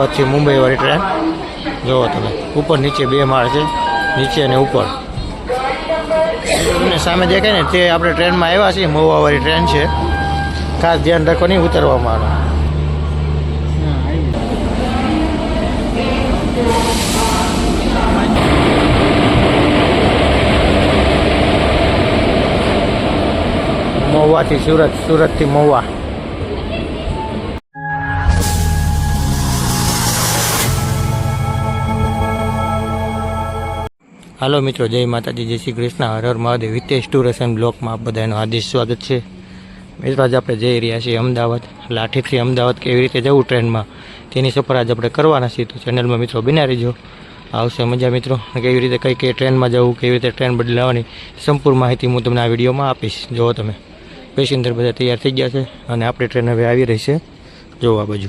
અમદાવાદથી મુંબઈવાળી ટ્રેન. જુઓ તમે, ઉપર નીચે બે માળ છે, નીચે અને ઉપર. તમને સામે દેખાય ને તે આપણે ટ્રેનમાં આવ્યા છીએ મહુવાવાળી ટ્રેન છે. ખાસ ધ્યાન રાખો, નહીં ઉતરવામાં મહુવાથી સુરત, સુરતથી મહુવા હાલો મિત્રો, જય માતાજી, જય શ્રી કૃષ્ણ. હર હર મહાદેવ. હિતેશ ટુરસ એન્ડ બ્લોકમાં આપ બધાનું હાર્દિક સ્વાગત છે. મિત્રો, આજે આપણે જઈ રહ્યા છીએ અમદાવાદ, લાઠીથી અમદાવાદ કેવી રીતે જવું ટ્રેનમાં? તેની સફર આજે આપણે કરવાના છીએ. તો ચેનલમાં મિત્રો બિના રહીજો. આવશે મજા મિત્રો. કેવી રીતે કઈ કઈ ટ્રેનમાં જવું, કેવી રીતે ટ્રેન બદલાવાની, સંપૂર્ણ માહિતી હું તમને આ વિડીયોમાં આપીશ. જુઓ તમે. પેસેન્જર બધા તૈયાર થઈ ગયા છે અને આપણી ટ્રેન હવે આવી રહી છે. જોવા બાજુ.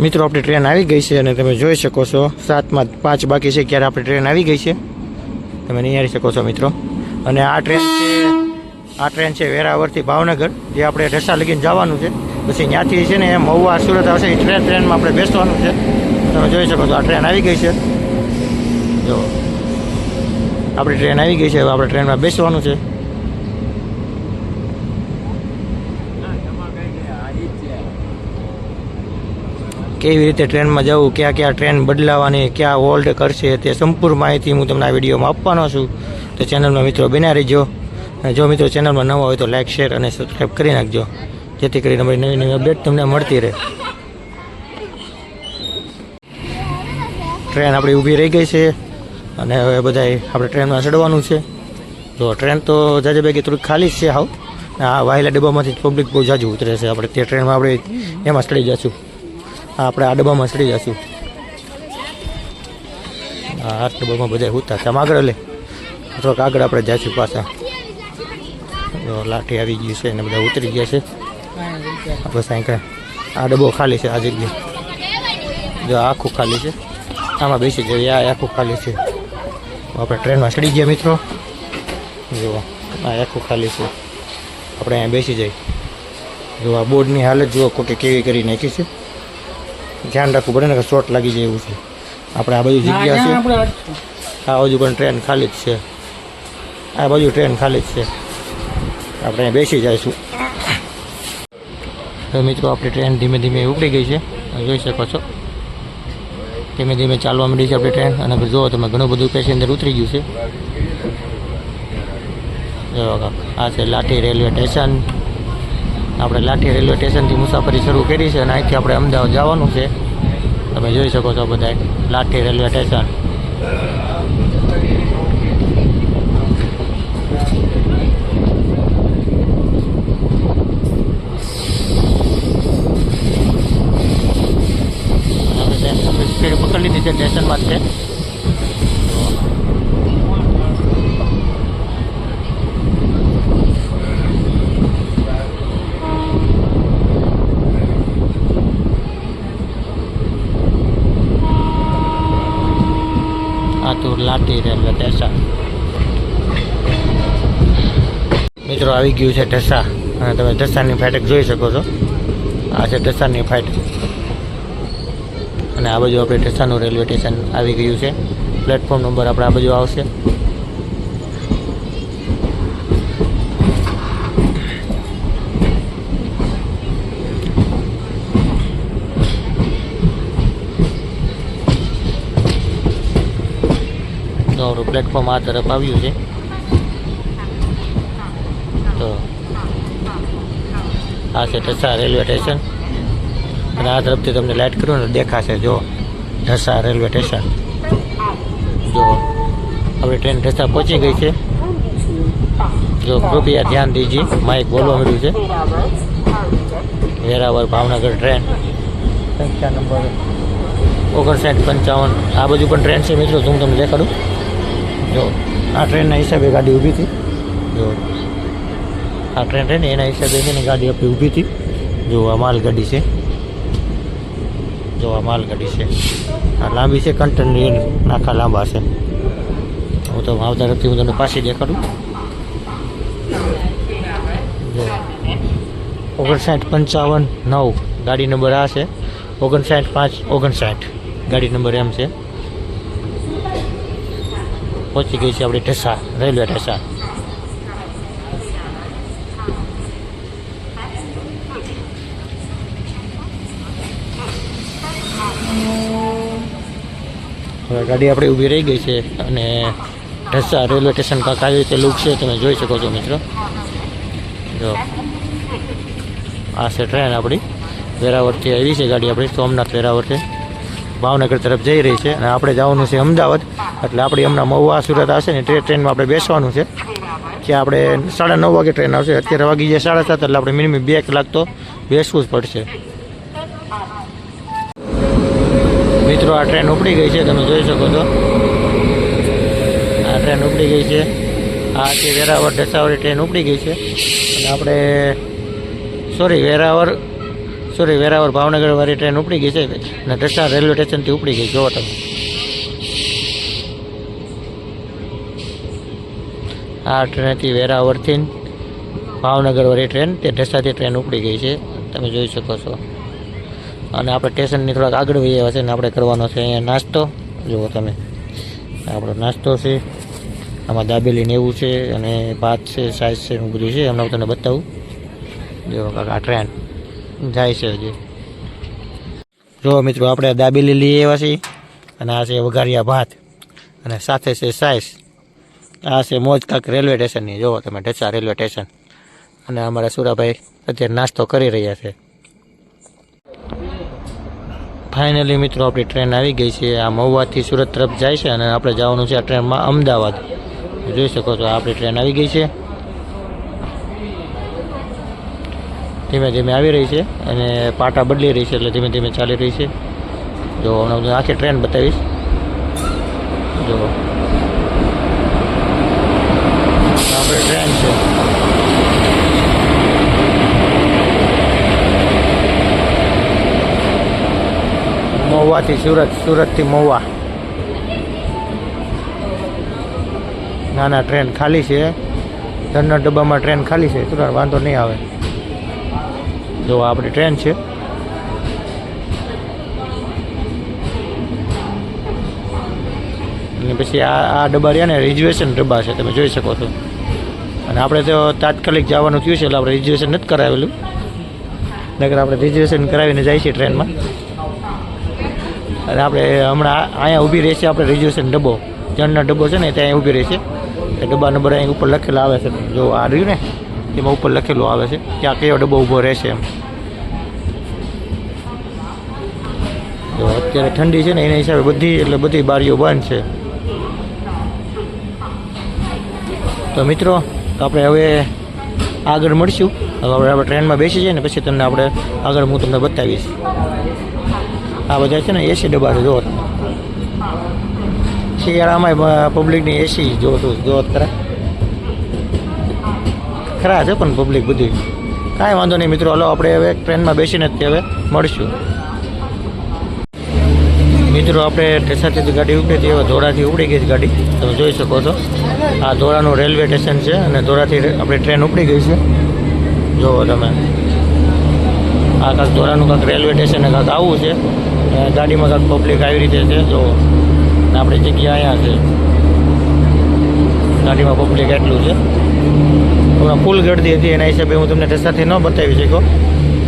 મિત્રો, આપણી ટ્રેન આવી ગઈ છે અને તમે જોઈ શકો છો, સાતમાં પાંચ બાકી છે ક્યારે આપણી ટ્રેન આવી ગઈ છે. તમે નિહાળી શકો છો, મિત્રો. અને આ ટ્રેન છે, આ ટ્રેન છે વેરાવળથી ભાવનગર, જે આપણે ઢસા લગીને જવાનું છે. પછી ત્યાંથી છે ને મહુવા સુરત આવશે, એ ટ્રેન ટ્રેનમાં આપણે બેસવાનું છે. તમે જોઈ શકો છો, આ ટ્રેન આવી ગઈ છે. જો, આપણી ટ્રેન આવી ગઈ છે, હવે આપણે ટ્રેનમાં બેસવાનું છે. કેવી રીતે ટ્રેનમાં જવું, ક્યાં ક્યાં ટ્રેન બદલાવાની, ક્યાં હોલ્ડ કરશે તે સંપૂર્ણ માહિતી હું તમને આ વિડીયોમાં આપવાનો છું. તો ચેનલમાં મિત્રો બના રહીજો. અને જો મિત્રો ચેનલમાં નવા હોય તો લાઇક શેર અને સબસ્ક્રાઈબ કરી નાખજો. જેથી કરીને અમારી નવી નવી અપડેટ તમને મળતી રહે. ટ્રેન આપણી ઊભી રહી ગઈ છે. અને હવે બધાય આપણે ટ્રેનમાં ચડવાનું છે. તો ટ્રેન તો જાજે ભેગી થોડીક ખાલી જ છે હાવ. આ વાહેલા ડબ્બામાંથી પબ્લિક બહુ જાજુ ઉતરે છે. આપણે તે ટ્રેનમાં આપણે એમાં ચડી જશું. આપણે આ ડબ્બામાં ચડી જશું. આ ડબ્બામાં બધા ઉતા છે. આગળ લે. થોડાક આગળ આપણે જઈશું પાછા. લાઠી આવી ગયું છે અને બધા ઉતરી ગયા છે. બસ અહીં આ ડબ્બો ખાલી છે આ જગ્યાએ. જો આખું ખાલી છે. આમાં બેસી જઈએ. આ આખું ખાલી છે. આપણે ટ્રેનમાં ચડી ગયા મિત્રો. જો આ આખું ખાલી છે. આપણે અહીંયા બેસી જઈએ. જો આ બોર્ડની હાલત જુઓ કોકે કેવી કરી નાખી છે. ધ્યાન રાખવું પડે ને કે શોર્ટ લાગી જાય એવું છે. આપણે આ બાજુ જગ્યા છે. આ બાજુ પણ ટ્રેન ખાલી જ છે. આ બાજુ ટ્રેન ખાલી જ છે. આપણે અહીંયા બેસી જઈશું. હવે મિત્રો આપણી ટ્રેન ધીમે ધીમે ઉપડી ગઈ છે. જોઈ શકો છો. ધીમે ધીમે ચાલવા માંડી છે આપણી ટ્રેન અને જુઓ તમે ઘણું બધું પેસેન્જર ઉતરી ગયું છે. આ છે લાઠી રેલવે સ્ટેશન આપણે લાઠી રેલવે સ્ટેશનથી મુસાફરી શરૂ કરી છે અને અહીંથી આપણે અમદાવાદ જવાનું છે. તમે જોઈ શકો છો બધા લાઠી રેલવે સ્ટેશન સ્પીડ પકડી લીધી છે સ્ટેશનમાં જ છે આ ઢસા. મિત્રો, આવી ગયું છે ઢસા. અને તમે ઢસાની ફાટક જોઈ શકો છો. આ છે ઢસાની ફાટક અને આ બાજુ આપણે ઢસાનું રેલવે સ્ટેશન આવી ગયું છે. પ્લેટફોર્મ નંબર આપણે આ બાજુ આવશે. આપણું પ્લેટફોર્મ આ તરફ આવ્યું છે. તો આ છે ઢસા રેલવે સ્ટેશન. અને આ તરફથી તમને લાઇટ કરું ને દેખાશે, જો ઢસા રેલવે સ્ટેશન. જો હવે ટ્રેન ઢસા પહોંચી ગઈ છે. જો કૃપયા ધ્યાન દીજી માઇક બોલવા મળ્યું છે. વેરાવળ ભાવનગર ટ્રેન સંખ્યા નંબર ઓગણસાઠ પંચાવન. આ બાજુ પણ ટ્રેન છે મિત્રો હું તમને દેખાડું? જો. આ ટ્રેનના હિસાબે ગાડી ઊભી હતી. જો. આ ટ્રેન છે ને એના હિસાબે છે ને ગાડી આપણી ઊભી હતી. જો આ માલગાડી છે. જો આ માલગાડી છે. આ લાંબી છે કન્ટેનર નાખા લાંબા છે. હું તો આવતા રખતી હું તમને પાછી દેખાડું. જો. ઓગણસાઠ પંચાવન નવ. ગાડી નંબર આ છે. ઓગણસાઠ પાંચ ઓગણસાઠ. ગાડી નંબર એમ છે. પહોંચી ગઈ છે આપણી ઢસા, રેલવે ઢસા. હવે ગાડી આપણી ઊભી રહી ગઈ છે અને ઢસા રેલવે સ્ટેશન કાંક આવી રીતે લુક છે તમે જોઈ શકો છો મિત્રો. જો, આ છે ટ્રેન આપણી. વેરાવળથી આવી છે ગાડી આપણી, સોમનાથ વેરાવળથી. ભાવનગર તરફ જઈ રહી છે અને આપણે જવાનું છે અમદાવાદ. એટલે આપણી હમણાં મહુવા સુરત આવશે ને ટ્રેનમાં આપણે બેસવાનું છે. કે આપણે સાડા નવ વાગે ટ્રેન આવશે. અત્યારે વાગી જાય સાડા સાત, એટલે આપણે મિનિમમ બે કલાક તો બેસવું જ પડશે. મિત્રો, આ ટ્રેન ઉપડી ગઈ છે, તમે જોઈ શકો છો. આ ટ્રેન ઉપડી ગઈ છે. આ છે વેરાવળ ઢસાવડી ટ્રેન ઉપડી ગઈ છે. અને આપણે સોરી વેરાવળ સોરી, વેરાવળ ભાવનગર વાળી ટ્રેન ઉપડી ગઈ છે અને ઢસા રેલવે સ્ટેશનથી ઉપડી ગઈ, જોવો તમે. આ ટ્રેનથી વેરાવળથી ભાવનગર વાળી ટ્રેન, તે ઢસાથી ટ્રેન ઉપડી ગઈ છે. તમે જોઈ શકો છો. અને આપણે સ્ટેશનની થોડાક આગળ વહી છે ને આપણે કરવાનો છે અહીંયા નાસ્તો. જુઓ તમે. આપણો નાસ્તો છે. આમાં દાબેલી ને એવું છે અને ભાત છે સાઈઝ છે એવું બધું છે. એમને હું તમને બતાવું. જો આ ટ્રેન. જાય છે હજી. જો મિત્રો, આપણે દાબેલી લઈ આવ્યા છીએ અને આ છે વઘારિયા ભાત અને સાથે છે સાઈઝ આ છે મોજ કાંક રેલવે સ્ટેશનની. જુઓ તમે, ઢસા રેલવે સ્ટેશન. અને અમારા સુરાભાઈ અત્યારે નાસ્તો કરી રહ્યા છે. ફાઇનલી મિત્રો, આપણી ટ્રેન આવી ગઈ છે. આ મહુવાથી સુરત તરફ જાય છે અને આપણે જવાનું છે આ ટ્રેનમાં અમદાવાદ. જોઈ શકો છો આપણી ટ્રેન આવી ગઈ છે. ધીમે ધીમે આવી રહી છે અને પાટા બદલી રહી છે એટલે ધીમે ધીમે ચાલી રહી છે. જો હમણાં હું આખી ટ્રેન બતાવીશ. જો. આપણે ટ્રેન છે. મહુવાથી સુરત, સુરતથી મહુવા. ના ના ટ્રેન ખાલી છે. જનરલ ડબ્બામાં ટ્રેન ખાલી છે. સુરત વાંધો નહીં આવે. જો આ આપણી ટ્રેન છે. અને પછી આ આ ડબ્બા રહ્યા ને રિઝર્વેશન ડબ્બા છે, તમે જોઈ શકો છો. અને આપણે તો તાત્કાલિક જવાનું થયું છે, એટલે આપણે રિઝર્વેશન નથી કરાવેલું. નગર આપણે રિઝર્વેશન કરાવીને જાય છે ટ્રેનમાં. અને આપણે હમણાં અહીંયા ઊભી રહેશે આપણે રિઝર્વેશન ડબ્બો. જણનો ડબ્બો છે ને ત્યાં ઊભી રહેશે એ ડબ્બા નંબર અહીં ઉપર લખેલો આવે છે. જો આ રહ્યું ને, એમાં ઉપર લખેલું આવે છે ત્યાં કયો ડબ્બો ઊભો રહેશે એમ. જો અત્યારે ઠંડી છે ને એના હિસાબે બધી, એટલે બધી બારીઓ બંધ છે. તો મિત્રો આપણે હવે આગળ મળશું. હવે આપણે આપણે ટ્રેનમાં બેસી જઈએ ને પછી તમને આપણે આગળ હું તમને બતાવીશ. આ બધા છે ને એસી ડબ્બા છે, જો. શિયાળામાં પબ્લિકની એસી જોતું જો ખરા. ખરા છે પણ પબ્લિક બધી. કાંઈ વાંધો નહીં મિત્રો, હલો, આપણે હવે ટ્રેનમાં બેસીને જ હવે મળશું. મિત્રો, આપણે ઠેસાથી ગાડી ઉપડી હતી એવા ધોરાથી ઉપડી ગઈ ગાડી. તમે જોઈ શકો છો. આ ધોરાનું રેલવે સ્ટેશન છે અને ધોળાથી આપણી ટ્રેન ઉપડી ગઈ છે. જુઓ તમે. આ કાંક ધોરાનું કાંક રેલવે સ્ટેશન કાંક આવવું છે. ગાડીમાં કાંક પબ્લિક આવી રીતે છે. જો અને આપણી જગ્યા અહીંયા છે. ગાડીમાં પબ્લિક એટલું છે. હમણાં ફૂલ ગળદી હતી. એના હિસાબે હું તમને ઠેસાથી ન બતાવી શક્યો.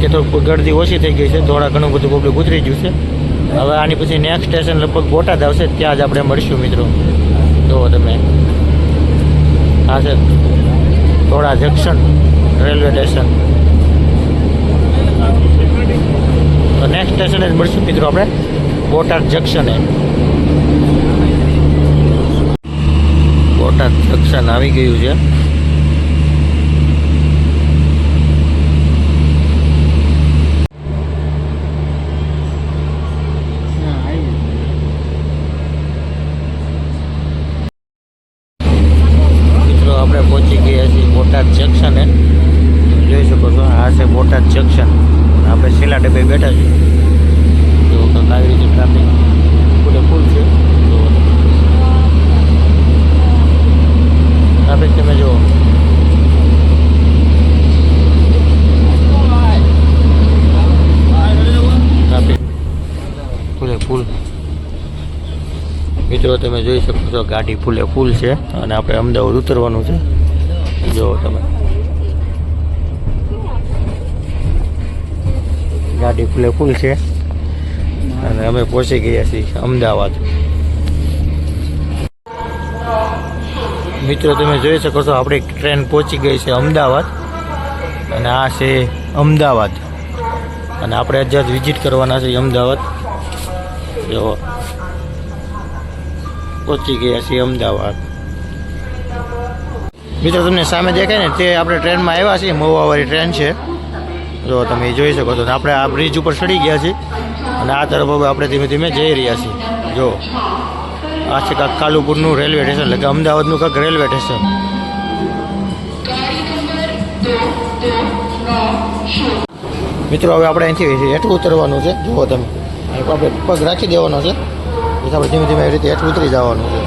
કે થોડુંક ગળદી ઓછી થઈ ગઈ છે. થોડા ઘણું બધું પબ્લિક ઉતરી ગયું છે. હવે આની પછી નેક્સ્ટ સ્ટેશન લગભગ બોટાદ આવશે, ત્યાં જ આપણે મળીશું મિત્રો. જુઓ તમે આ છે થોડા જંકશન રેલવે સ્ટેશન તો નેક્સ્ટ સ્ટેશને જ મળશું મિત્રો આપણે, બોટાદ જંકશને બોટાદ જંકશન આવી ગયું છે મિત્રો આપણે પહોંચી ગયા છીએ બોટાદ જંકશને તમે જોઈ શકો છો આ છે બોટાદ જંકશન આપણે છેલ્લા ડબ્બે બેઠા છીએ જો કંઈક આવી રીતે ટ્રાફિક પૂરે ફૂલ છે જો ટ્રાફિક તમે જુઓ ટ્રાફિક મિત્રો તમે જોઈ શકો છો ગાડી ફૂલે ફૂલ છે અને આપણે અમદાવાદ ઉતરવાનું છે. જો તમે ગાડી ફૂલે ફૂલ છે. અને અમે પહોંચી ગયા છીએ અમદાવાદ. મિત્રો, તમે જોઈ શકો છો આપણી ટ્રેન પહોંચી ગઈ છે અમદાવાદ. અને આ છે અમદાવાદ. અને આપણે અત્યારે વિઝિટ કરવાના છે અમદાવાદ. જો. પહોંચી ગયા છીએ અમદાવાદ. મિત્રો, તમને સામે દેખાય ને, તે આપણે ટ્રેનમાં આવ્યા છીએ. મહુવાવાળી ટ્રેન છે. જો તમે જોઈ શકો છો, આપણે આ બ્રિજ ઉપર ચડી ગયા છીએ. અને આ તરફ હવે આપણે ધીમે ધીમે જઈ રહ્યા છીએ. જો, આ છે કાંક કાલુપુરનું રેલવે સ્ટેશન, એટલે કે અમદાવાદનું કાંક રેલવે સ્ટેશન. મિત્રો, હવે આપણે અહીંથી હેઠું ઉતરવાનું છે. જુઓ તમે. આપણે પગ રાખી દેવાનો છે. પછી આપણે ધીમે ધીમે આવી રીતે હેઠ ઉતરી જવાનું છે.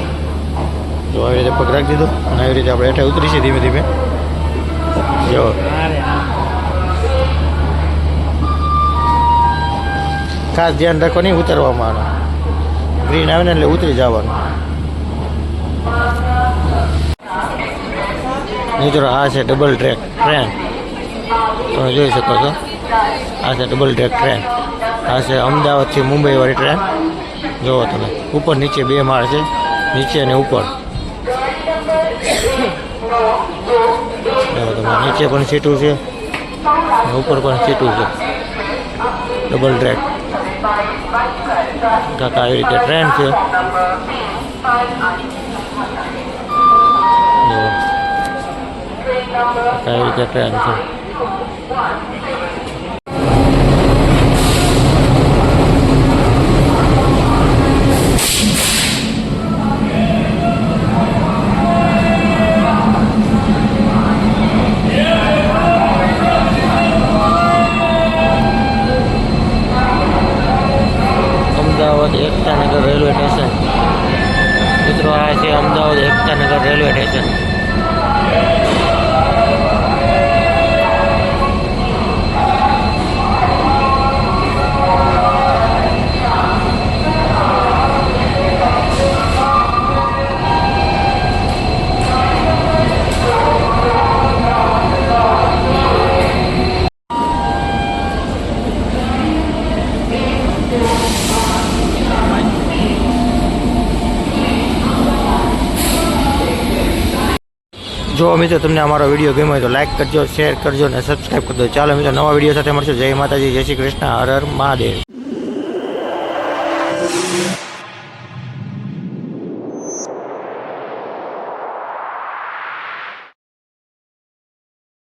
જો આવી રીતે પગ રાખી દીધો અને આવી રીતે આપણે હેઠે ઉતરીશું ધીમે ધીમે. જો. ખાસ ધ્યાન રાખો નહીં ઉતરવામાં આનો. ગ્રીન આવે ને એટલે ઉતરી જવાનું. મિત્રો, આ છે ડબલ ટ્રેક ટ્રેન તમે જોઈ શકો છો. આ છે ડબલ ટ્રેક ટ્રેન આ છે અમદાવાદથી મુંબઈવાળી ટ્રેન જુઓ તમે, ઉપર, નીચે બે માળ છે, નીચે અને ઉપર. જુઓ તમે, નીચે પણ સીટું છે ઉપર પણ સીટું છે. ડબલ ટ્રેક કાકા, આવી રીતે ટ્રેન છે. કાકા, આવી રીતે ટ્રેન છે. છે અમદાવાદ એકતાનગર રેલવે સ્ટેશન. જો મિત્રો તમને અમારો વીડિયો ગમ્યો હોય તો લાઇક કરજો શેર કરજો અને સબસ્ક્રાઈબ કરજો ચાલો મિત્રો, નવા વીડિયો સાથે મળશું. જય માતાજી, જય શ્રી કૃષ્ણ. હર હર મહાદેવ.